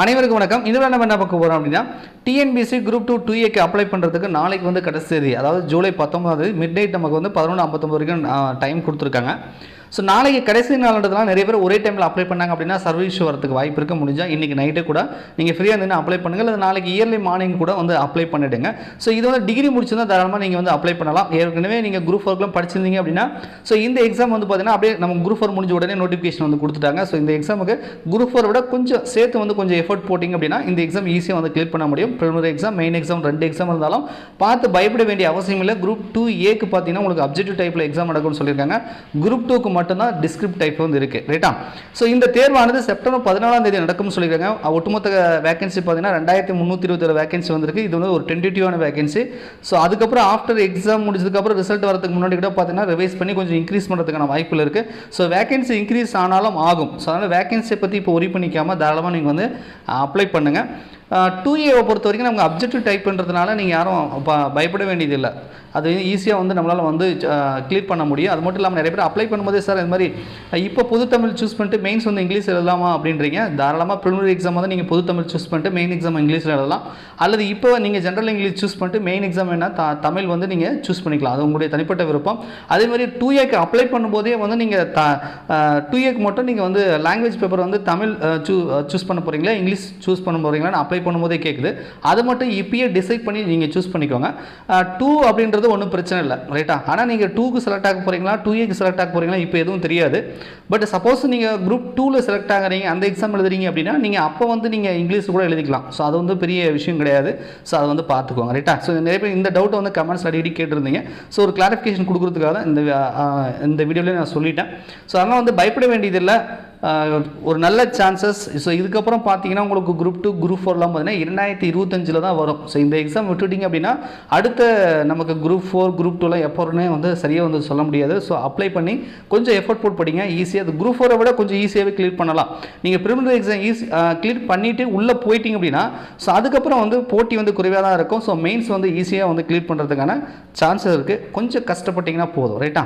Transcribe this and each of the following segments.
அனைவருக்கும் வணக்கம். இதில் நம்ம என்ன பார்க்க போகிறோம் அப்படின்னா டிஎன்பிசி குரூப் டூ டூ ஏக்கு அப்ளை பண்ணுறதுக்கு நாளைக்கு வந்து கடைசி தேதி அதாவது ஜூலை பத்தொம்போது மிட் நைட் நமக்கு வந்து பதினொன்று ஐம்பத்தொம்பது வரைக்கும் டைம் கொடுத்துருக்காங்க. ஸோ நாளைக்கு கடைசி நாள்ன்றதுலாம் நிறைய பேர் ஒரே டைமில் அப்ளை பண்ணாங்க அப்படின்னா சர்வீஸ் வரதுக்கு வாய்ப்பு இருக்க. முடிஞ்சால் இன்றைக்கி நைட்டே கூட நீங்கள் ஃப்ரீயாக இருந்தீங்கன்னா அப்ளை பண்ணுங்கள் இல்லை நாளைக்கு இயர்லி மார்னிங் கூட வந்து அப்ளை பண்ணிவிடுங்க ஸோ இது வந்து டிகிரி முடிச்சிருந்தால் தாராளமாக நீங்கள் வந்து அப்ளை பண்ணலாம். ஏற்கனவே நீங்கள் குரூப் ஒர்க்லாம் படிச்சிருந்தீங்க அப்படின்னா ஸோ இந்த எக்ஸாம் வந்து பார்த்தீங்கன்னா அப்படியே நம்ம குரூப் ஃபோர் முடிஞ்ச உடனே நோட்டிஃபிகேஷன் வந்து கொடுத்துட்டாங்க. ஸோ இந்த எக்ஸாமுக்கு குரூப் ஃபோர் விட கொஞ்சம் சேர்த்து வந்து கொஞ்சம் எஃபர்ட் போட்டிங்க அப்படின்னா இந்த எக்ஸாம் ஈஸியாக வந்து கிளியர் பண்ண முடியும். ப்ரிலிமினரி எக்ஸாம் மெயின் எக்ஸாம் ரெண்டு எக்ஸாம் இருந்தாலும் பார்த்து பயப்பட வேண்டிய அவசியம் இல்லை. குரூப் டூ ஏக்கு பார்த்தீங்கன்னா உங்களுக்கு அப்ஜெக்டிவ் டைப்பில் எக்ஸாம் நடக்கும்னு சொல்லியிருக்காங்க. குரூப் டூக்கு மட்டும்தான் டிஸ்கிரிப்ட் டைப் வந்து இருக்குது ரைட்டா ஸோ இந்த தேர்வானது செப்டம்பர் பதினாலாம் தேதி நடக்கும்னு சொல்லியிருக்காங்க. ஒட்டுமொத்த வேகன்சி பார்த்தீங்கன்னா ரெண்டாயிரத்தி முந்நூற்றி இருபத்தேழு வேகன்சி வந்திருக்கு. இது வந்து ஒரு டென்டேட்டிவான வேகன்சி ஸோ அதுக்கப்புறம் ஆஃப்டர் எக்ஸாம் முடிச்சதுக்கப்புறம் ரிசல்ட் வரதுக்கு முன்னாடி கூட பார்த்தீங்கன்னா ரிவைஸ் பண்ணி கொஞ்சம் இன்க்ரீஸ் பண்ணுறதுக்கான வாய்ப்புகள் இருக்குது ஸோ வேகன்சி இன்க்ரீஸ் ஆனாலும் ஆகும். ஸோ அதனால் வேகன்சியை பற்றி இப்போ ஒரி பண்ணிக்காமல் தாராளமாக நீங்கள் வந்து அப்ளை பண்ணுங்கள் டூ ஏவை பொறுத்த வரைக்கும் நமக்கு அப்ஜெக்டிவ் பண்ணுறதுனால நீங்கள் யாரும் பயப்பட வேண்டியதில்லை. அது ஈஸியாக வந்து நம்மளால் வந்து கிளியர் பண்ண முடியும். அது மட்டும் இல்லாமல் நிறைய பேர் அப்ளை பண்ணும்போதே சார் இது மாதிரி இப்போ புது தமிழ் சூஸ் பண்ணிட்டு மெயின்ஸ் வந்து இங்கிலீஷ் எழுதலாமா? அப்படின்றீங்க. தாராளமாக ப்ரிலிமினரி எக்ஸாம் வந்து நீங்கள் புது தமிழ் சூஸ் பண்ணிட்டு மெயின் எக்ஸாம் இங்கிலீஷில் எழுதலாம். அல்லது இப்போ நீங்கள் ஜென்ரல் இங்கிலீஷ் சூஸ் பண்ணிட்டு மெயின் எக்ஸாம் என்ன த தமிழ் வந்து நீங்கள் சூஸ் பண்ணிக்கலாம். அது உங்களுடைய தனிப்பட்ட விருப்பம். அதே மாதிரி டூ ஏக்கு அப்ளை பண்ணும்போதே வந்து நீங்கள் த டூ ஏக்கு மட்டும் நீங்கள் வந்து லாங்குவேஜ் பேப்பர் வந்து தமிழ் சூ சூஸ் பண்ண போகிறீங்களா இங்கிலீஷ் சூஸ் பண்ண போகிறீங்களான்னு அப்ளை பண்ணும்போதே கேட்குது அது மட்டும் இப்பயே டிசைட் பண்ணி நீங்கள் சூஸ் பண்ணிக்கோங்க. டூ அப்படின்றது ஒன்றும் பிரச்சனை இல்லை ரைட்டா ஆனால் நீங்கள் டூக்கு செலக்ட் ஆக போகிறீங்களா டூ ஏக்கு செலக்ட் ஆக போகிறீங்களா இப்போ எதுவும் தெரியாது. பட் சப்போஸ் நீங்கள் குரூப் டூவில் செலக்ட் ஆகுறீங்க அந்த எக்ஸாம் எழுதுறீங்க அப்படின்னா நீங்கள் அப்போ வந்து நீங்கள் இங்கிலீஷ் கூட எழுதிக்கலாம். ஸோ அது வந்து பெரிய விஷயம் கிடையாது. ஸோ அதை வந்து பார்த்துக்கோங்க ரைட்டா ஸோ நிறைய பேர் இந்த டவுட்டை வந்து கமெண்ட்ஸ் அடிக்கடி கேட்டிருந்தீங்க. ஸோ ஒரு கிளாரிஃபிகேஷன் கொடுக்குறதுக்காக தான் இந்த இந்த வீடியோவில் நான் சொல்லிட்டேன். ஸோ அதனால் வந்து பயப்பட வேண்டியதில்லை. ஒரு நல்ல சான்சஸ் ஸோ இதுக்கப்புறம் பார்த்தீங்கன்னா உங்களுக்கு குரூப் டூ குரூப் ஃபோர்லாம் பார்த்தீங்கன்னா இரண்டாயிரத்தி இருபத்தஞ்சில் தான் வரும். ஸோ இந்த எக்ஸாம் விட்டுட்டிங்க அப்படின்னா அடுத்த நமக்கு குரூப் ஃபோர் குரூப் டூலாம் எப்போ வந்து சரியாக வந்து சொல்ல முடியாது. ஸோ அப்ளை பண்ணி கொஞ்சம் எஃபர்ட் போட்டு படிங்க. ஈஸியாக அது குரூப் ஃபோரை விட கொஞ்சம் ஈஸியாகவே கிளியர் பண்ணலாம். நீங்கள் ப்ரிலிமினரி எக்ஸாம் ஈஸி கிளியர் பண்ணிவிட்டு உள்ளே போயிட்டீங்க அப்படின்னா ஸோ அதுக்கப்புறம் வந்து போட்டி வந்து குறைவாக தான் இருக்கும். ஸோ மெயின்ஸ் வந்து ஈஸியாக வந்து கிளியர் பண்ணுறதுக்கான சான்சஸ் இருக்குது கொஞ்சம் கஷ்டப்பட்டீங்கன்னா போதும். ரைட்டா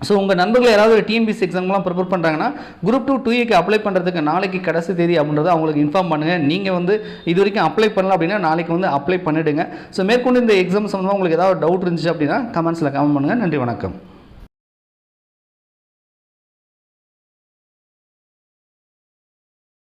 ஸோ உங்கள் நண்பர்கள் யாராவது ஒரு டிஎன்பிசி எக்ஸாம்லாம் ப்ரிப்பேர் பண்ணுறாங்கன்னா குரூப் டூ டூ ஏக்கு அப்ளை பண்ணுறதுக்கு நாளைக்கு கடைசி தேதி அப்படின்றத அவங்களுக்கு இன்ஃபார்ம் பண்ணுங்கள் நீங்கள் வந்து இது வரைக்கும் அப்ளை பண்ணல அப்படின்னா நாளைக்கு வந்து அப்ளை பண்ணிவிடுங்க ஸோ மேற்கொண்டு இந்த எக்ஸாம் சம்மந்தமாக உங்களுக்கு ஏதாவது டவுட் இருந்துச்சு அப்படின்னா கமெண்ட்ஸில் கமெண்ட் பண்ணுங்கள் நன்றி வணக்கம்.